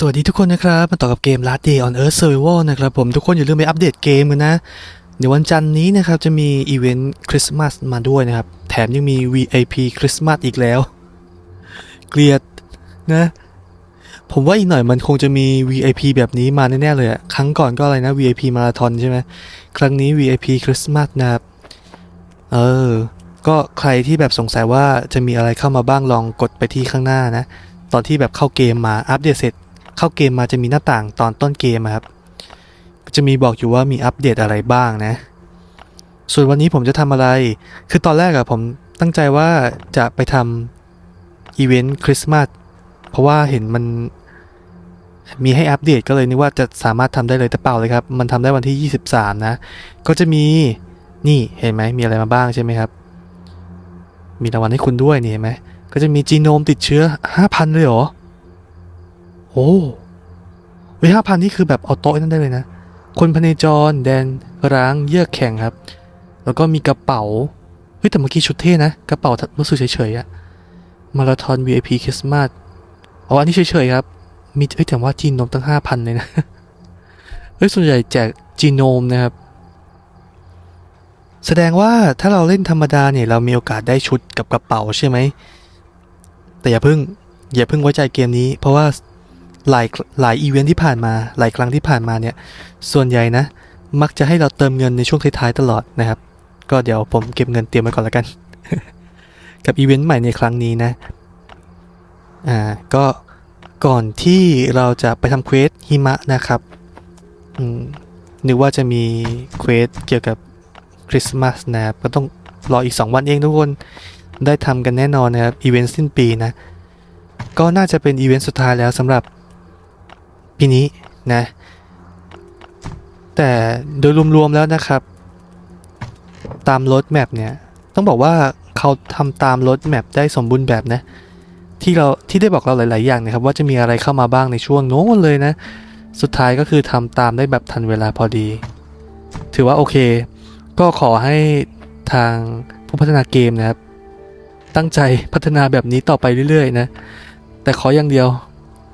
สวัสดีทุกคนนะครับ มาต่อกับเกม Last Day on Earth Survival นะครับผมทุกคนอย่าลืมไปอัปเดตเกมกันนะ เดี๋ยววันจันทร์นี้นะครับ จะมีอีเวนต์คริสต์มาสมาด้วยนะครับ แถมยังมี VIP คริสต์มาสอีกแล้ว เกลียดนะ ผมว่าอีกหน่อยมันคงจะมี VIP แบบนี้มาแน่ ๆ เลยอะครั้งก่อนก็อะไรนะ VIP มาราธอนใช่ไหมครั้งนี้ VIP คริสต์มาสนะครับ เออ ก็ใครที่แบบสงสัยว่าจะมีอะไรเข้ามาบ้างลองกดไปที่ข้างหน้านะ ตอนที่แบบเข้าเกมมาอัปเดตเสร็จ เข้าเกมมาจะมีหน้าต่างตอนต้นเกมครับ จะมีบอกอยู่ว่ามีอัปเดตอะไรบ้างนะ ส่วนวันนี้ผมจะทำอะไร คือตอนแรกอะผมตั้งใจว่าจะไปทำอีเวนต์คริสต์มาส เพราะว่าเห็นมันมีให้อัปเดตก็เลยนึกว่าจะสามารถทำได้เลยแต่เปล่าเลยครับ มันทำได้วันที่ 23 นะ ก็จะมีนี่เห็นไหมมีอะไรมาบ้างใช่ไหมครับ มีรางวัลให้คุณด้วยนี่เห็นไหมก็จะมีจีโนมติดเชื้อ 5,000 เลยเหรอ อ้ว้ห้าพันนี่คือแบบเอาโต๊ะนั่นได้เลยนะ คนพเนจรแดนร้างเยือกแข่งครับ แล้วก็มีกระเป๋า เฮ้ยแต่เมื่อกี้ชุดเท่นะ กระเป๋ารู้สึกเฉยๆอะมาราธอน VIP คริสต์มาสอ๋ออันนี้เฉยๆครับ มีเอ้ยแต่ว่าจีโนมตั้งห้าพันเลยนะ เฮ้ยส่วนใหญ่แจกจีโนมนะครับ แสดงว่าถ้าเราเล่นธรรมดาเนี่ยเรามีโอกาสได้ชุดกับกระเป๋าใช่ไหม แต่อย่าเพิ่งอย่าเพิ่งไว้ใจเกมนี้ เพราะว่า หลายหลายอีเวนท์ที่ผ่านมาหลายครั้งที่ผ่านมาเนี่ย ส่วนใหญ่นะ มักจะให้เราเติมเงินในช่วงท้ายๆตลอดนะครับ ก็เดี๋ยวผมเก็บเงินเตรียมไว้ก่อนแล้วกัน กับอีเวนต์ใหม่ในครั้งนี้นะ อ่า ก็ก่อนที่เราจะไปทำเควสหิมะนะครับอืมนึกว่าจะมีเควสเกี่ยวกับคริสต์มาสนะครับ ก็ต้องรออีก 2 วันเองทุกคน ได้ทำกันแน่นอนนะครับ อีเวนต์สิ้นปีนะ ก็น่าจะเป็นอีเวนต์สุดท้ายแล้วสำหรับ ปีนี้นะ แต่โดยรวมๆแล้วนะครับ ตามรถแมพเนี่ย ต้องบอกว่าเขาทำตามรถแมพได้สมบูรณ์แบบนะ ที่เราที่ได้บอกเราหลาย ๆ อย่างนะครับ ว่าจะมีอะไรเข้ามาบ้างในช่วงโน้นเลยนะ สุดท้ายก็คือทำตามได้แบบทันเวลาพอดี ถือว่าโอเค ก็ขอให้ทางผู้พัฒนาเกมนะครับ ตั้งใจพัฒนาแบบนี้ต่อไปเรื่อย ๆ นะ แต่ขออย่างเดียว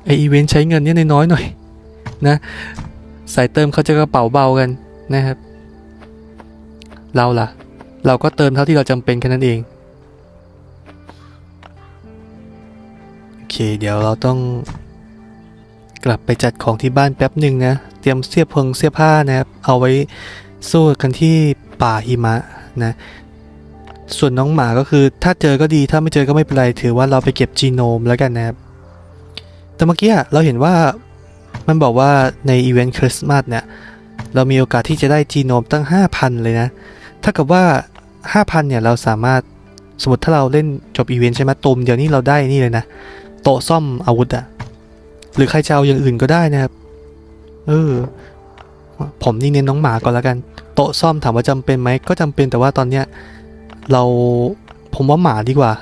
ไออีเวนต์ใช้เงินเนี่ยน้อยๆหน่อยนะสายเติมเขาจะกระเป๋าเบากันนะครับ เราล่ะ เราก็เติมเท่าที่เราจำเป็นแค่นั้นเองโอเค เดี๋ยวเราต้องกลับไปจัดของที่บ้านแป๊บหนึ่งนะ เตรียมเสื้อพงเสื้อผ้านะครับ เอาไว้สู้กันที่ป่าหิมะนะ ส่วนน้องหมาก็คือถ้าเจอก็ดีถ้าไม่เจอก็ไม่เป็นไร ถือว่าเราไปเก็บจีโนมแล้วกันนะครับ แต่เมื่อกี้เราเห็นว่ามันบอกว่าในอีเวนต์คริสต์มาสเนี่ย เรามีโอกาสที่จะได้จีโนมตั้ง 5,000 เลยนะ ถ้ากับว่า 5,000 เนี่ย เราสามารถสมมติถ้าเราเล่นจบอีเวนต์ใช่ไหมตูมเดี๋ยวนี้เราได้นี่เลยนะ โต๊ะซ่อมอาวุธอะหรือใครจะเอาอย่างอื่นก็ได้นะครับ เออ ผมนี่เน้นน้องหมาก่อนล้วกัน โต๊ะซ่อมถามว่าจำเป็นไหมก็จำเป็นแต่ว่าตอนเนี้ยเราผมว่าหมาดีกว่า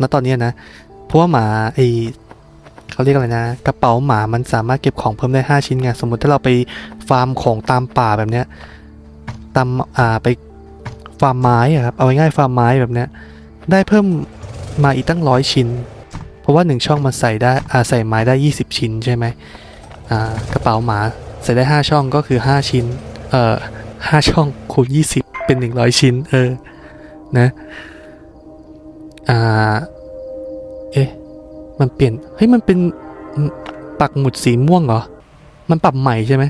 ณตอนเนี้ยนะ เพราะว่าหมาไอ เขาเรียกอะไรนะ กระเป๋าหมามันสามารถเก็บของเพิ่มได้ 5 ชิ้นไงสมมติถ้าเราไปฟาร์มของตามป่าแบบเนี้ยตามอ่าไปฟาร์มไม้ครับเอาง่ายๆฟาร์มไม้แบบเนี้ยได้เพิ่มมาอีกตั้งร้อยชิ้น เพราะว่าหนึ่งช่องมันใส่ได้อ่าใส่ไม้ได้ 20 ชิ้นใช่ไหมอ่ากระเป๋าหมาใส่ได้ 5 ช่องก็คือ 5 ชิ้นเอ่อ5ช่องคูณ 20 เป็น 100 ชิ้นเออนะอ่า มันเปลี่ยน เฮ้ย มันเป็นปักหมุดสีม่วงเหรอ มันปรับใหม่ใช่ไหม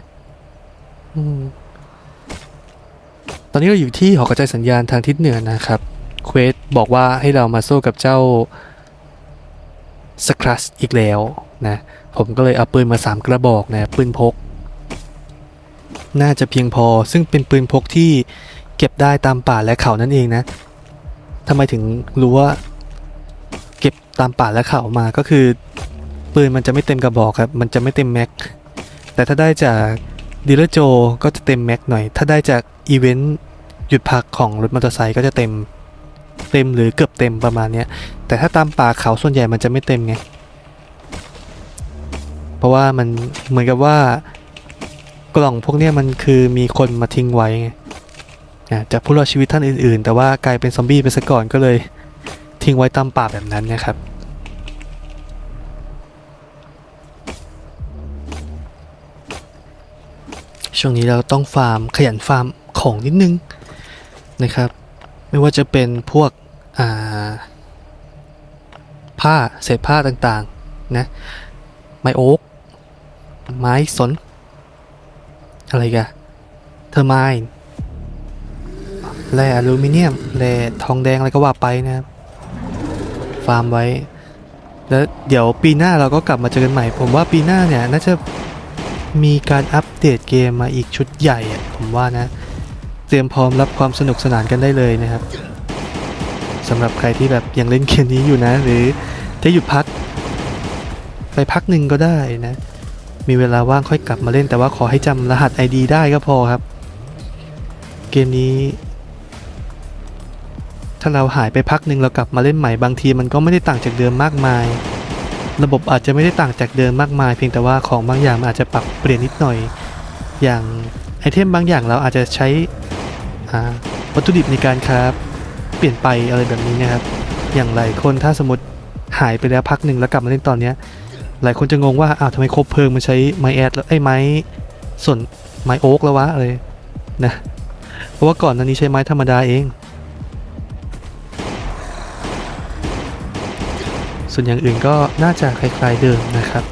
อืมตอนนี้เราอยู่ที่หอกระจายสัญญาณทางทิศเหนือนะครับ เควสบอกว่าให้เรามาสู้กับเจ้าสครัสอีกแล้วนะ ผมก็เลยเอาปืนมา 3 กระบอกนะ ปืนพก น่าจะเพียงพอ ซึ่งเป็นปืนพกที่เก็บได้ตามป่าและเขานั่นเองนะทำไมถึงรู้ว่า ตามป่าและเขามาก็คือ ปืนมันจะไม่เต็มกระบอกครับมันจะไม่เต็มแม็กแต่ถ้าได้จากดีลเลอร์โจก็จะเต็มแม็กหน่อย ถ้าได้จากอีเวนต์หยุดพักของรถมอเตอร์ไซค์ก็จะเต็มเต็มหรือเกือบเต็มประมาณนี้แต่ถ้าตามป่าเขาส่วนใหญ่มันจะไม่เต็มไง เพราะว่ามันเหมือนกับว่ากล่องพวกนี้มันคือมีคนมาทิ้งไว้ไงอะจากผู้รอดชีวิตท่านอื่น ๆ แต่ว่ากลายเป็นซอมบี้ไปซะก่อนก็เลยทิ้งไว้ตามป่าแบบนั้นนะครับ ช่วงนี้เราต้องฟาร์มขยันฟาร์มของนิดนึงนะครับ ไม่ว่าจะเป็นพวกผ้าเศษผ้าต่างๆนะไม้โอ๊กไม้สน อะไรกันเทอร์ไมน์แร่อลูมิเนียมแร่ทองแดงอะไรก็ว่าไปนะครับฟาร์มไว้ แล้วเดี๋ยวปีหน้าเราก็กลับมาเจอกันใหม่ ผมว่าปีหน้าเนี่ยน่าจะ มีการอัปเดตเกมมาอีกชุดใหญ่อะผมว่านะ เตรียมพร้อมรับความสนุกสนานกันได้เลยนะครับสำหรับใครที่แบบยังเล่นเกมนี้อยู่นะ หรือจะหยุดพัก ไปพักหนึ่งก็ได้นะ มีเวลาว่างค่อยกลับมาเล่นแต่ว่าขอให้จำรหัส ID ได้ก็พอครับ เกมนี้ ถ้าเราหายไปพักหนึ่งเรากลับมาเล่นใหม่บางทีมันก็ไม่ได้ต่างจากเดิมมากมาย ระบบอาจจะไม่ได้ต่างจากเดิมมากมาย เพียงแต่ว่าของบางอย่างมันอาจจะปรับเปลี่ยนนิดหน่อย อย่างไอเทมบางอย่างเราอาจจะใช้วัตถุดิบในการคราฟเปลี่ยนไปอะไรแบบนี้นะครับ อย่างหลายคนถ้าสมมติหายไปแล้วพักหนึ่งแล้วกลับมาเล่นตอนเนี้ยหลายคนจะงงว่าอ้าวทำไมครบเพลิงมันใช้ไม้แอดแล้วไอ้ไม้ส่วนไม้โอ๊กแล้ววะอะไรนะเพราะว่าก่อนนั้นนี้ใช้ไม้ธรรมดาเอง ส่วนอย่างอื่นก็น่าจะคล้ายๆเดิมนะครับ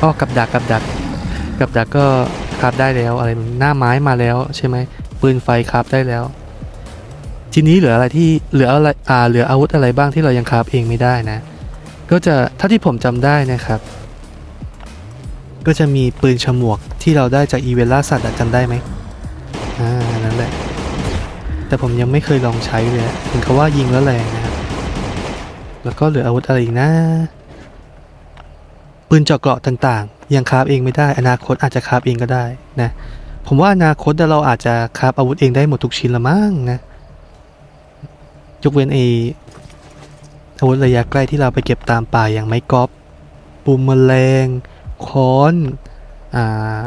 ก็กับดักกับดัก กับดักก็คราฟได้แล้วอะไรหน้าไม้มาแล้วใช่ไหมปืนไฟคราฟได้แล้ว ทีนี้เหลืออะไรที่เหลืออะไรอ่าเหลืออาวุธอะไรบ้างที่เรายังคราฟเองไม่ได้นะ ก็จะถ้าที่ผมจำได้นะครับ ก็จะมีปืนฉมวกที่เราได้จากอีเวนต์ล่าสัตว์จำได้ไหมอ่านั่นแหละแต่ผมยังไม่เคยลองใช้เลยเห็นเขาว่ายิงแล้วแรงนะ แล้วก็เหลืออาวุธอะไรอีกนะปืนเจาะเกราะต่างๆ ยังคราฟเองไม่ได้ อนาคตอาจจะคราฟเองก็ได้นะผมว่าอนาคตเราอาจจะคราฟอาวุธเองได้หมดทุกชิ้นละมั้งนะยกเว้นเออาวุธระยะใกล้ที่เราไปเก็บตามป่าอย่างไม้กอล์ฟปูมแมลงค้อนอ่า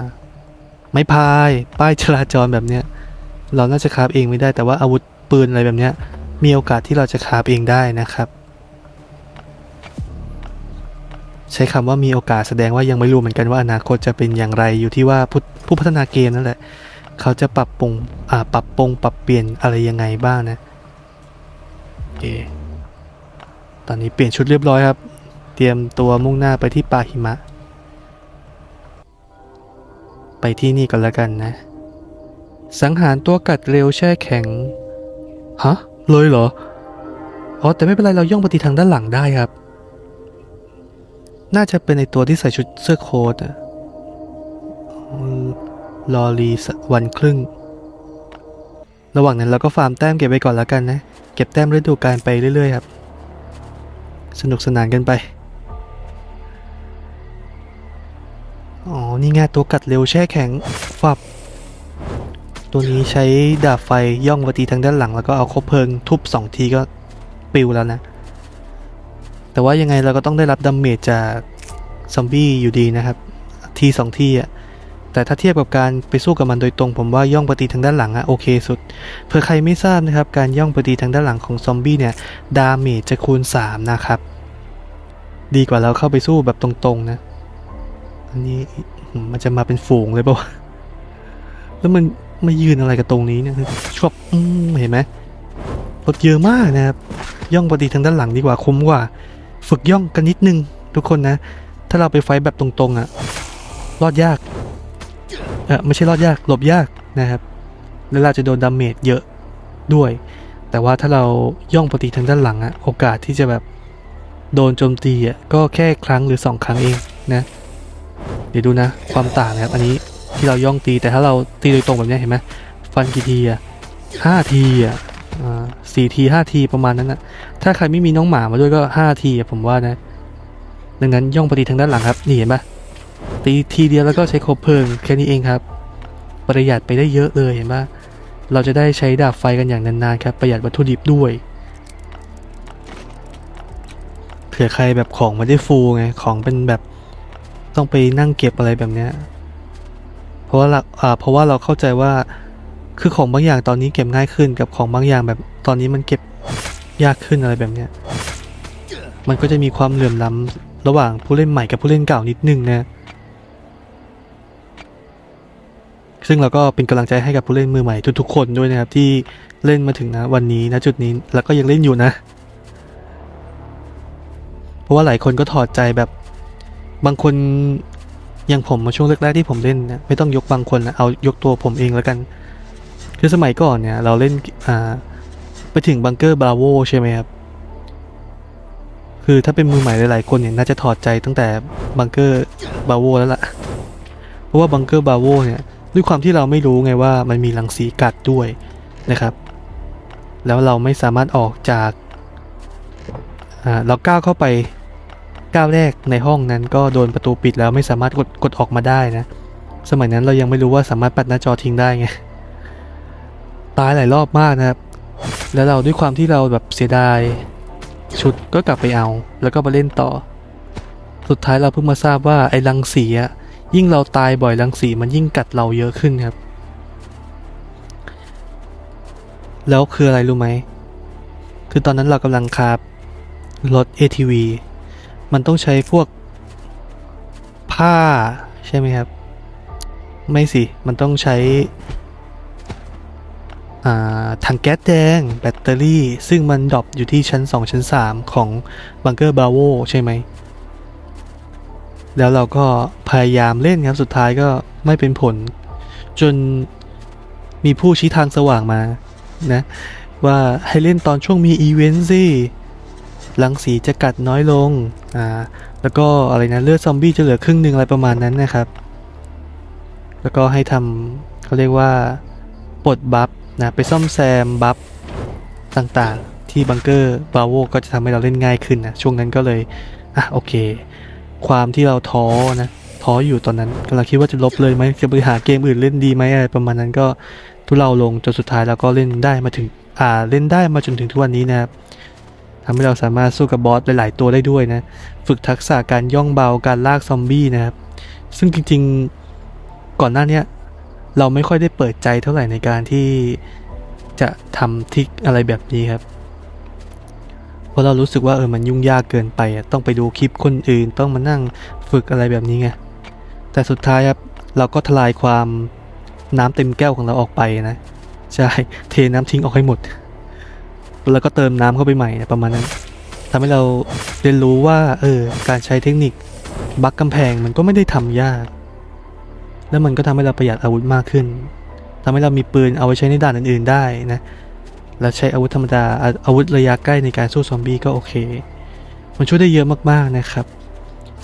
ไม้พาย ป้ายจราจรแบบเนี้ยเราน่าจะคราฟเองไม่ได้แต่ว่าอาวุธปืนอะไรแบบเนี้ยมีโอกาสที่เราจะคราฟเองได้นะครับ ใช้คำว่ามีโอกาสแสดงว่ายังไม่รู้เหมือนกันว่าอนาคตจะเป็นอย่างไรอยู่ที่ว่าผู้ผู้พัฒนาเกมนั่นแหละ เขาจะปรับปรุงอ่าปรับปรุงปรับเปลี่ยนอะไรยังไงบ้างนะโอเคตอนนี้เปลี่ยนชุดเรียบร้อยครับ เตรียมตัวมุ่งหน้าไปที่ป่าหิมะ ไปที่นี่ก่อนแล้วกันนะ สังหารตัวกัดเร็วแช่แข็ง ฮะ เลยเหรอ อ๋อ แต่ไม่เป็นไรเราย่องไปที่ทางด้านหลังได้ครับ น่าจะเป็นในตัวที่ใส่ชุดเสื้อโค้ทอะลอรีวันครึ่ง ระหว่างนั้นเราก็ฟาร์มแต้มเก็บไว้ก่อนแล้วกันนะ เก็บแต้มฤดูกาลไปเรื่อยๆครับ สนุกสนานกันไป อ๋อ นี่ไงตัวกัดเร็วแช่แข็งฟับ ตัวนี้ใช้ดาบไฟย่องไปตีทางด้านหลัง แล้วก็เอาคบเพลิงทุบสองทีก็ปิวแล้วนะ แต่ว่ายังไงเราก็ต้องได้รับดาเมจจากซอมบี้อยู่ดีนะครับ ทีสองทีอะแต่ถ้าเทียบกับการไปสู้กับมันโดยตรงผมว่าย่องปฏิทางด้านหลังอะโอเคสุดเผื่อใครไม่ทราบนะครับ การย่องปฏิทางด้านหลังของซอมบี้เนี่ย ดาเมจจะคูณ 3 นะครับ ดีกว่าเราเข้าไปสู้แบบตรงๆนะ อันนี้มันจะมาเป็นฝูงเลยปะวะแล้วมันมายืนอะไรกับตรงนี้เนี่ยชอบอืมเห็นไหมรถเยอะมากนะครับ ย่องปฏิทางด้านหลังดีกว่าคุ้มกว่า ฝึกย่องกันนิดนึง ทุกคนนะ ถ้าเราไปไฟแบบตรงๆอะรอดยาก เออไม่ใช่รอดยากหลบยากนะครับ แล้วเราจะโดนดาเมจเยอะด้วย แต่ว่าถ้าเราย่องปฏิทางด้านหลังอะโอกาสที่จะแบบโดนโจมตีอะก็แค่ครั้งหรือสองครั้งเองนะ เดี๋ยวดูนะ ความต่างนะครับ อันนี้ที่เราย่องตีแต่ถ้าเราตีโดยตรงแบบนี้เห็นไหมฟันกี่ทีอะห้าทีอะอ่า สี่ทีห้าทีประมาณนั้นนะถ้าใครไม่มีน้องหมามาด้วยก็ห้าทีผมว่านะ ดังนั้นย่องปฏิทางด้านหลังครับ นี่เห็นปะตีทีเดียวแล้วก็ใช้คบเพลิงแค่นี้เองครับ ประหยัดไปได้เยอะเลยเห็นปะเราจะได้ใช้ดาบไฟกันอย่างนานๆครับ ประหยัดวัตถุดิบด้วยเผื่อใครแบบของไม่ได้ฟูไงของเป็นแบบต้องไปนั่งเก็บอะไรแบบเนี้ยเพราะว่าเราอ่าเพราะว่าเราเข้าใจว่า คือของบางอย่างตอนนี้เก็บง่ายขึ้นกับของบางอย่างแบบตอนนี้มันเก็บยากขึ้นอะไรแบบเนี้ย มันก็จะมีความเหลื่อมล้ำระหว่างผู้เล่นใหม่กับผู้เล่นเก่านิดนึงนะ ซึ่งเราก็เป็นกำลังใจให้กับผู้เล่นมือใหม่ทุกๆคนด้วยนะครับ ที่เล่นมาถึงนะวันนี้นะจุดนี้แล้วก็ยังเล่นอยู่นะ เพราะว่าหลายคนก็ถอดใจแบบบางคนอย่างผมมาช่วงแรกๆที่ผมเล่นนะไม่ต้องยกบางคนนะเอายกตัวผมเองแล้วกัน คือสมัยก่อนเนี่ยเราเล่นอ่าไปถึงบังเกอร์บราโวใช่ไหมครับ คือถ้าเป็นมือใหม่หลายๆคนเนี่ยน่าจะถอดใจตั้งแต่บังเกอร์บราโวแล้วล่ะ เพราะว่าบังเกอร์บราโวเนี่ยด้วยความที่เราไม่รู้ไงว่ามันมีรังสีกัดด้วยนะครับ แล้วเราไม่สามารถออกจากอ่าเราก้าวเข้าไปก้าวแรกในห้องนั้นก็โดนประตูปิดแล้วไม่สามารถกดกดออกมาได้นะ สมัยนั้นเรายังไม่รู้ว่าสามารถปัดหน้าจอทิ้งได้ไง ตายหลายรอบมากนะครับ แล้วเราด้วยความที่เราแบบเสียดาย ชุดก็กลับไปเอา แล้วก็มาเล่นต่อ สุดท้ายเราเพิ่งมาทราบว่าไอ้รังสีอะยิ่งเราตายบ่อยรังสีมันยิ่งกัดเราเยอะขึ้นครับ แล้วคืออะไรรู้ไหม คือตอนนั้นเรากำลังคาบรถ ATV มันต้องใช้พวกผ้าใช่ไหมครับ ไม่สิ มันต้องใช้ ถังแก๊สแดงแบตเตอรี่ ซึ่งมันดรอปอยู่ที่ชั้น 2 ชั้น 3 ของบังเกอร์บาโวใช่ไหม แล้วเราก็พยายามเล่นครับสุดท้ายก็ไม่เป็นผล จนมีผู้ชี้ทางสว่างมานะว่าให้เล่นตอนช่วงมีอีเวนต์สิรังสีจะกัดน้อยลง อ่า แล้วก็อะไรนะเลือดซอมบี้จะเหลือครึ่งหนึ่งอะไรประมาณนั้นนะครับ แล้วก็ให้ทำเขาเรียกว่าปลดบัฟ นะไปซ่อมแซมบัฟต่างๆ ที่บังเกอร์บราโวก็จะทำให้เราเล่นง่ายขึ้นนะช่วงนั้นก็เลยอะโอเค ความที่เราท้อนะท้ออยู่ตอนนั้นกำลังคิดว่าจะลบเลยไหมจะไปหาเกมอื่นเล่นดีไหมอะไรประมาณนั้นก็ทุเลาลงจนสุดท้ายแล้วก็เล่นได้มาถึงอ่าเล่นได้มาจนถึงทุกวันนี้นะครับทำให้เราสามารถสู้กับบอสหลาย ๆ ตัวได้ด้วยนะ ฝึกทักษะการย่องเบาการลากซอมบี้นะครับ ซึ่งจริงๆ ก่อนหน้าเนี้ย เราไม่ค่อยได้เปิดใจเท่าไหร่ในการที่จะทำทิกอะไรแบบนี้ครับ เพราะเรารู้สึกว่าเออมันยุ่งยากเกินไปอะต้องไปดูคลิปคนอื่น ต้องมานั่งฝึกอะไรแบบนี้ไง แต่สุดท้ายครับเราก็ทลายความน้ำเต็มแก้วของเราออกไปนะ ใช่ เทน้ำทิ้งออกให้หมด แล้วก็เติมน้ำเข้าไปใหม่นะประมาณนั้นทำให้เราเรียนรู้ว่าเออการใช้เทคนิคบักกำแพงมันก็ไม่ได้ทำยาก แล้วมันก็ทำให้เราประหยัดอาวุธมากขึ้นทำให้เรามีปืนเอาไว้ใช้ในด่านอื่นๆได้นะแล้วใช้อาวุธธรรมดาอาอาวุธระยะใกล้ในการสู้ซอมบี้ก็โอเค มันช่วยได้เยอะมากๆนะครับ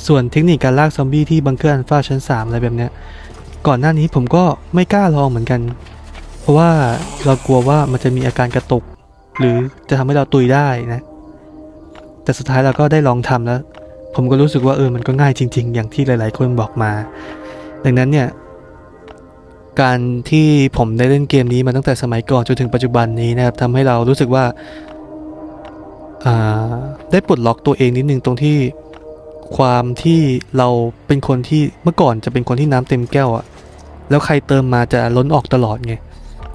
ส่วนเทคนิคการลากซอมบี้ที่บังเกอร์อันฟาชั้น 3 อะไรแบบเนี้ยก่อนหน้านี้ผมก็ไม่กล้าลองเหมือนกัน เพราะว่าเรากลัวว่ามันจะมีอาการกระตุก หรือจะทำให้เราตุยได้นะ แต่สุดท้ายเราก็ได้ลองทำแล้ว ผมก็รู้สึกว่าเออมันก็ง่ายจริง ๆ อย่างที่หลาย ๆ คนบอกมา ดังนั้นเนี่ยการที่ผมได้เล่นเกมนี้มาตั้งแต่สมัยก่อนจนถึงปัจจุบันนี้นะครับทำให้เรารู้สึกว่าาได้ปลดล็อกตัวเองนิดนึงตรงที่ความที่เราเป็นคนที่เมื่อก่อนจะเป็นคนที่น้ำเต็มแก้วอะแล้วใครเติมมาจะล้นออกตลอดไง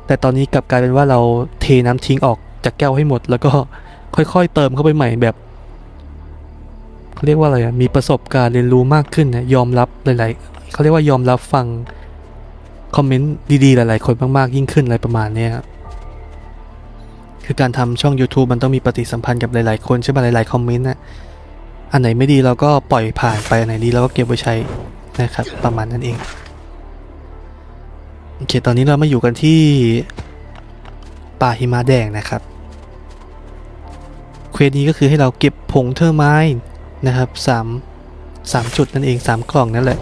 แต่ตอนนี้กลับกลายเป็นว่าเราเทน้ำทิ้งออกจากแก้วให้หมด แล้วก็ค่อยๆ เติมเข้าไปใหม่แบบเขาเรียกว่าอะไรอะมีประสบการณ์เรียนรู้มากขึ้นนะยอมรับหลายๆ เขาเรียกว่ายอมรับฟังคอมเมนต์ดีๆ หลายๆ คนมากๆ ยิ่งขึ้นอะไรประมาณนี้ครับคือการทำช่อง YouTube มันต้องมีปฏิสัมพันธ์กับหลายๆ คนใช่ไหมหลายๆ คอมเมนต์นะอันไหนไม่ดีเราก็ปล่อยผ่านไป อันไหนดีเราก็เก็บไว้ใช้นะครับ ประมาณนั้นเอง โอเค ตอนนี้เรามาอยู่กันที่ป่าหิมะแดงนะครับ เควสนี้ก็คือให้เราเก็บผงเทอร์ไมน์นะครับสามสามจุดนั่นเองสามกล่องนั่นแหละ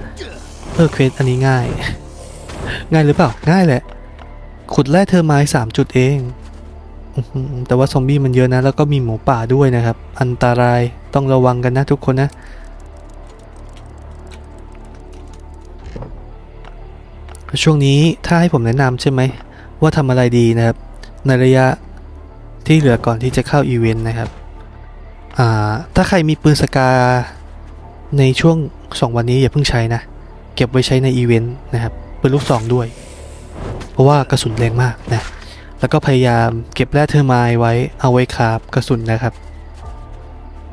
เออเควสอันนี้ง่าย ง่ายหรือเปล่า ง่ายแหละ ขุดแร่เทอไมล์สามจุดเอง แต่ว่าซอมบี้มันเยอะนะ แล้วก็มีหมูป่าด้วยนะครับ อันตรายต้องระวังกันนะทุกคนนะ ช่วงนี้ถ้าให้ผมแนะนำใช่ไหม ว่าทำอะไรดีนะครับ ในระยะที่เหลือก่อนที่จะเข้าอีเวนต์นะครับอ่าถ้าใครมีปืนสกาในช่วง 2 วันนี้อย่าเพิ่งใช้นะ เก็บไว้ใช้ในอีเวนต์นะครับเปืนลูกซองด้วย เพราะว่ากระสุนแรงมากนะแล้วก็พยายามเก็บแร่เทอร์ไมไว้เอาไว้คาบกระสุนนะครับ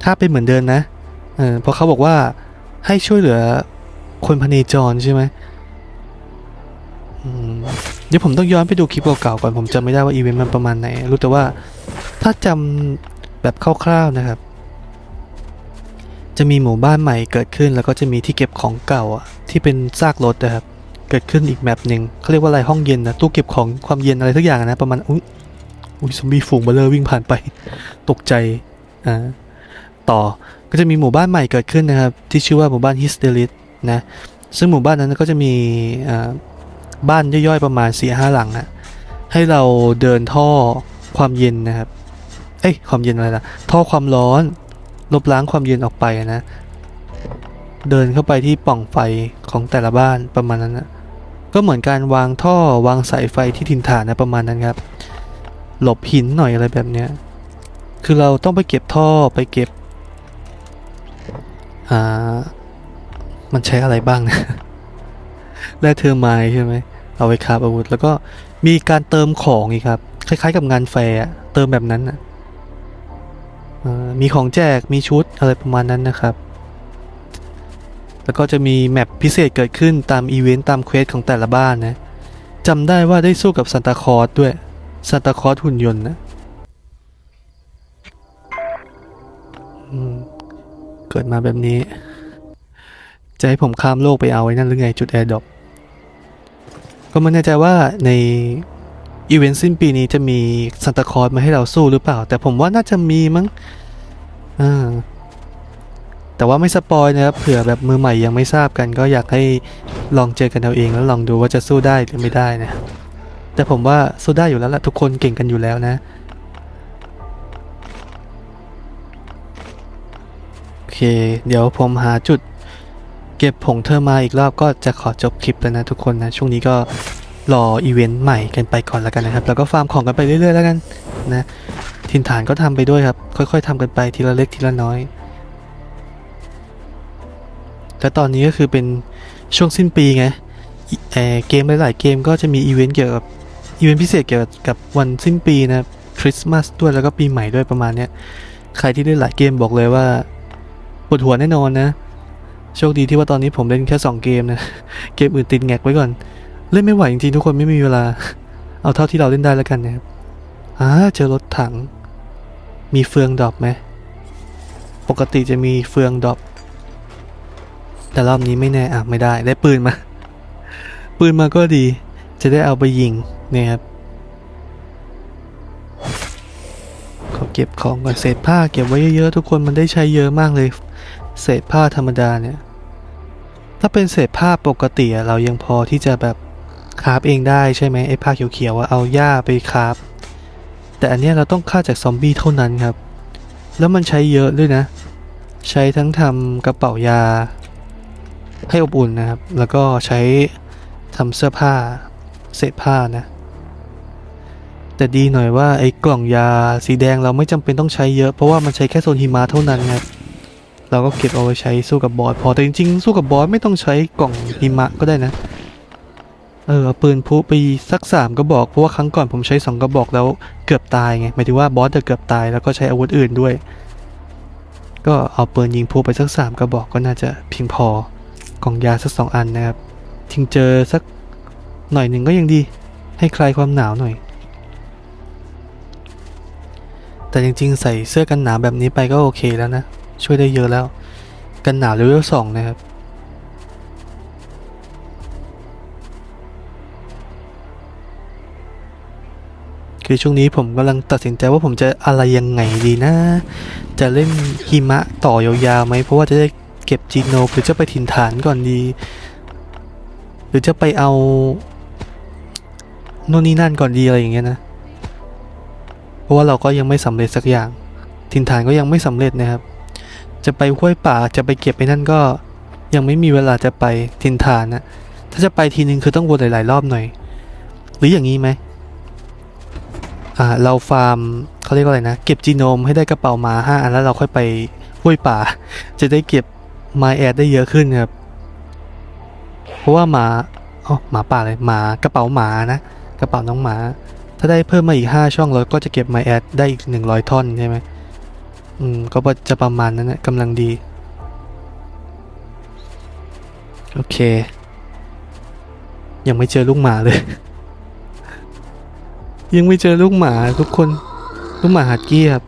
ถ้าเป็นเหมือนเดิมนะเออเพราะเขาบอกว่าให้ช่วยเหลือคนพเนจรใช่ไหมอืมดี๋ยวผมต้องย้อนไปดูคลิปเก่าๆก่อนผมจำไม่ได้ว่าอีเวนต์มันประมาณไหน รู้แต่ว่าถ้าจำแบบคร่าวๆนะครับ จะมีหมู่บ้านใหม่เกิดขึ้นแล้วก็จะมีที่เก็บของเก่าอะที่เป็นซากรถนะครับเกิดขึ้นอีกแมปหนึ่งเขาเรียกว่าอะไรห้องเย็นนะตู้เก็บของความเย็นอะไรทุกอย่างนะประมาณอุ้ยอุ้ยซอมบี้ฝูงเบลเลอร์วิ่งผ่านไปตกใจอ่าต่อก็จะมีหมู่บ้านใหม่เกิดขึ้นนะครับ ที่ชื่อว่าหมู่บ้านฮิสเตลิสนะซึ่งหมู่บ้านนั้นก็จะมีบ้านย่อยๆประมาณ4ีห้าหลังอะให้เราเดินท่อความเย็นนะครับเอ้ยความเย็นอะไรล่ะท่อความร้อน ลบล้างความเย็นออกไปนะ เดินเข้าไปที่ปล่องไฟของแต่ละบ้านประมาณนั้นนะก็เหมือนการวางท่อวางสายไฟที่ถิ่นฐานนะประมาณนั้นครับ หลบหินหน่อยอะไรแบบเนี้ยคือเราต้องไปเก็บท่อไปเก็บอ่ามันใช้อะไรบ้างนะแร่เทอร์ไมใช่ไหมเอาไว้คาบอาวุธ แล้วก็มีการเติมของอีกครับ คล้ายๆกับงานแฟร์เติมแบบนั้นอะเอ่อ มีของแจกมีชุดอะไรประมาณนั้นนะครับ แล้วก็จะมีแมปพิเศษเกิดขึ้นตามอีเวนต์ตามเควสของแต่ละบ้านนะจำได้ว่าได้สู้กับซันตาคลอสด้วยซันตาคลอสหุ่นยนต์นะเกิดมาแบบนี้ จะให้ผมข้ามโลกไปเอาไว้นั่นหรือไงจุดแอร์ดรอปก็ไม่แน่ใจว่าใน อีเวนต์สิ้นปีนี้จะมีซันตาคลอสมาให้เราสู้หรือเปล่า แต่ผมว่าน่าจะมีมั้งอ่าแต่ว่าไม่สปอยนะครับเผื่อแบบมือใหม่ยังไม่ทราบกัน ก็อยากให้ลองเจอกันเอาเองแล้วลองดูว่าจะสู้ได้หรือไม่ได้นะ แต่ผมว่าสู้ได้อยู่แล้วล่ะทุกคนเก่งกันอยู่แล้วนะโอเค เดี๋ยวผมหาจุด เก็บผงเธอมาอีกรอบก็จะขอจบคลิปแล้วนะทุกคนนะช่วงนี้ก็ รออีเวนต์ใหม่กันไปก่อนแล้วกันนะครับ แล้วก็ฟาร์มของกันไปเรื่อยๆแล้วกันนะทินฐานก็ทำไปด้วยครับ ค่อยๆทำกันไปทีละเล็กทีละน้อย และตอนนี้ก็คือเป็นช่วงสิ้นปีไงเออเกมหลายๆเกมก็จะมีอีเวนต์เกี่ยวกับอีเวนต์พิเศษเกี่ยวกับวันสิ้นปีนะครับคริสต์มาสด้วยแล้วก็ปีใหม่ด้วยประมาณเนี้ยใครที่เล่นหลายเกมบอกเลยว่าปวดหัวแน่นอนนะ โชคดีที่ว่าตอนนี้ผมเล่นแค่ 2 เกมนะ เกมอื่นติดแงกไว้ก่อน เล่นไม่ไหวจริงๆทุกคนไม่มีเวลา เอาเท่าที่เราเล่นได้แล้วกันนะครับอ่าเจอรถถัง มีเฟืองดรอปไหมปกติจะมีเฟืองดรอปแต่รอบนี้ไม่แน่อะไม่ได้ ได้ปืนมา ปืนมาก็ดี จะได้เอาไปยิงเนี่ยครับขอเก็บของก่อนเศษผ้าเก็บไว้เยอะๆทุกคนมันได้ใช้เยอะมากเลย เศษผ้าธรรมดาเนี่ย ถ้าเป็นเศษผ้าปกติเรายังพอที่จะแบบ คราฟเองได้ใช่ไหมไอ้ผ้าเขียวๆอะเอาหญ้าไปคราฟแต่อันนี้เราต้องฆ่าจากซอมบี้เท่านั้นครับ แล้วมันใช้เยอะด้วยนะ ใช้ทั้งทำกระเป๋ายา ให้อบอุ่นนะครับ แล้วก็ใช้ทำเสื้อผ้าเศษผ้านะ แต่ดีหน่อยว่าไอ้กล่องยาสีแดงเราไม่จำเป็นต้องใช้เยอะ เพราะว่ามันใช้แค่โซนหิมะเท่านั้นครับเราก็เก็บเอาไว้ใช้สู้กับบอสพอแต่จริงๆ สู้กับบอสไม่ต้องใช้กล่องหิมะก็ได้นะ เออปืนพุไปสักสามกระบอกเพราะว่าครั้งก่อนผมใช้สองกระบอกแล้วเกือบตายไงหมายถึงว่าบอสจะเกือบตายแล้วก็ใช้อาวุธอื่นด้วย ก็เอาปืนยิงพุไปสักสามกระบอกก็น่าจะเพียงพอกล่องยาสักสองอันนะครับ ทิ้งเจอสักหน่อยหนึ่งก็ยังดี ให้คลายความหนาวหน่อย แต่จริงๆใส่เสื้อกันหนาวแบบนี้ไปก็โอเคแล้วนะ ช่วยได้เยอะแล้ว กันหนาวเลเวลสองนะครับ คือช่วงนี้ผมกำลังตัดสินใจว่าผมจะอะไรยังไงดีนะ จะเล่นหิมะต่อยาวๆไหมเพราะว่าจะได้เก็บจีโนหรือจะไปถิ่นฐานก่อนดี หรือจะไปเอาโน่นนี่นั่นก่อนดีอะไรอย่างเงี้ยนะ เพราะว่าเราก็ยังไม่สำเร็จสักอย่าง ถิ่นฐานก็ยังไม่สำเร็จนะครับ จะไปห้วยป่าจะไปเก็บไปนั่นก็ยังไม่มีเวลาจะไปถิ่นฐานนะถ้าจะไปทีนึงคือต้องวนหลายๆรอบหน่อย หรืออย่างนี้ไหม อ่าเราฟาร์มเขาเรียกว่าอะไรนะ เก็บจีโนมให้ได้กระเป๋ามาห้าอันแล้วเราค่อยไปห้วยป่า จะได้เก็บไมแอดได้เยอะขึ้นครับ เพราะว่าหมาอ๋อหมาป่าเลยหมากระเป๋าหมานะ กระเป๋าน้องหมา ถ้าได้เพิ่มมาอีก5ช่องเราก็จะเก็บไมแอดได้อีก100ท่อนใช่ไหมอืมก็จะประมาณนั้นนะกำลังดี โอเค ยังไม่เจอลูกหมาเลย ยังไม่เจอลูกหมาทุกคน ลูกหมาหัดเกี้ครับ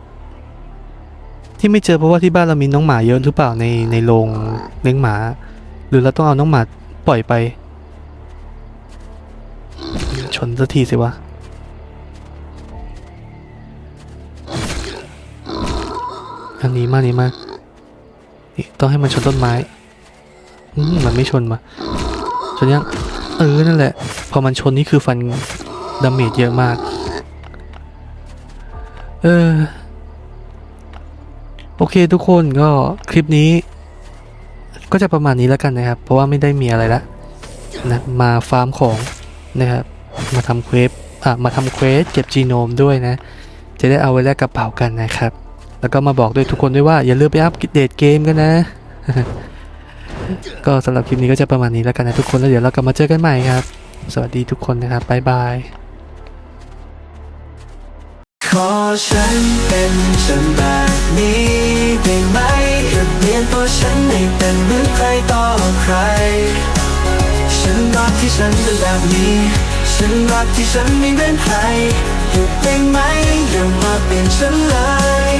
ที่ไม่เจอเพราะว่าที่บ้านเรามีน้องหมาเยอะหรือเปล่าในในโรงเลี้ยงหมา หรือเราต้องเอาน้องหมาปล่อยไป ชนสักทีสิวะอันนี้มานี้มานี่ต้องให้มันชนต้นไม้อืมมันไม่ชนมา ชนยัง เออ นั่นแหละ พอมันชนนี่คือฟัน ดาเมจเยอะมาก เออ โอเคทุกคนก็คลิปนี้ ก็จะประมาณนี้แล้วกันนะครับ เพราะว่าไม่ได้มีอะไรละนะมาฟาร์มของนะครับ มาทำเควสอะมาทำเควสเก็บจีโนมด้วยนะ จะได้เอาไว้แลกกระเป๋ากันนะครับ แล้วก็มาบอกด้วยทุกคนด้วยว่าอย่าลืมไปอัปเดตเกมกันนะก็สำหรับคลิปนี้ก็จะประมาณนี้แล้วกันนะทุกคนแล้วเดี๋ยวเรากลับมาเจอกันใหม่ครับ สวัสดีทุกคนนะครับ บ๊ายบาย ขอฉันเป็นฉันแบบนี้ได้ไหมอย่าเปลี่ยนตัวฉันให้เป็นเหมือนใครต่อใคร ฉันรักที่ฉันเป็นแบบนี้ ฉันรักที่ฉันไม่เป็นใครหยุดได้ไหมอย่ามาเปลี่ยนฉันเลย